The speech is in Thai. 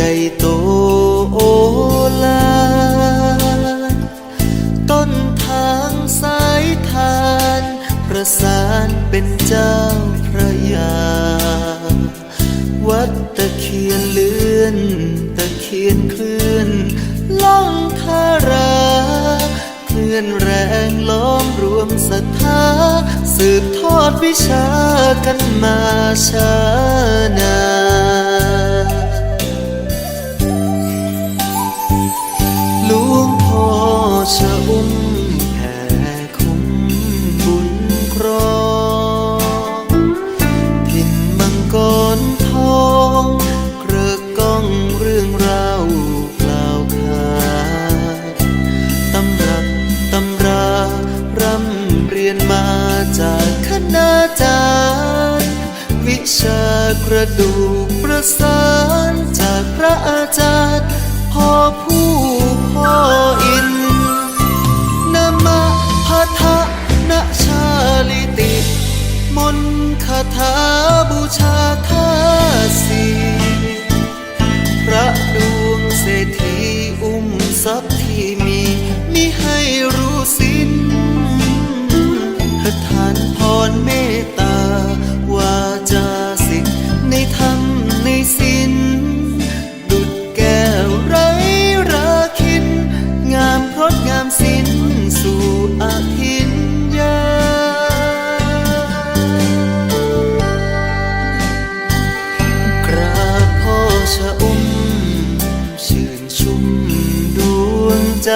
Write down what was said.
หญ่โตโอลานต้นทางสายทาน ประสานเป็นเจ้าพระยา วัดตะเคียนเลื่อน ตะเคียนเคลื่อนล่องทาราเคลื่อนแรงล้อมรวมศรัทธาสืบทอดวิชากันมาช้านาน ชากระดูกประสานจากพระอาจารย์พ่อผู้พ่ออินนามะพะทะนะชาลิติ มนคาถาบูชาท่าสี ม ชื่นชุ่มดวงใจ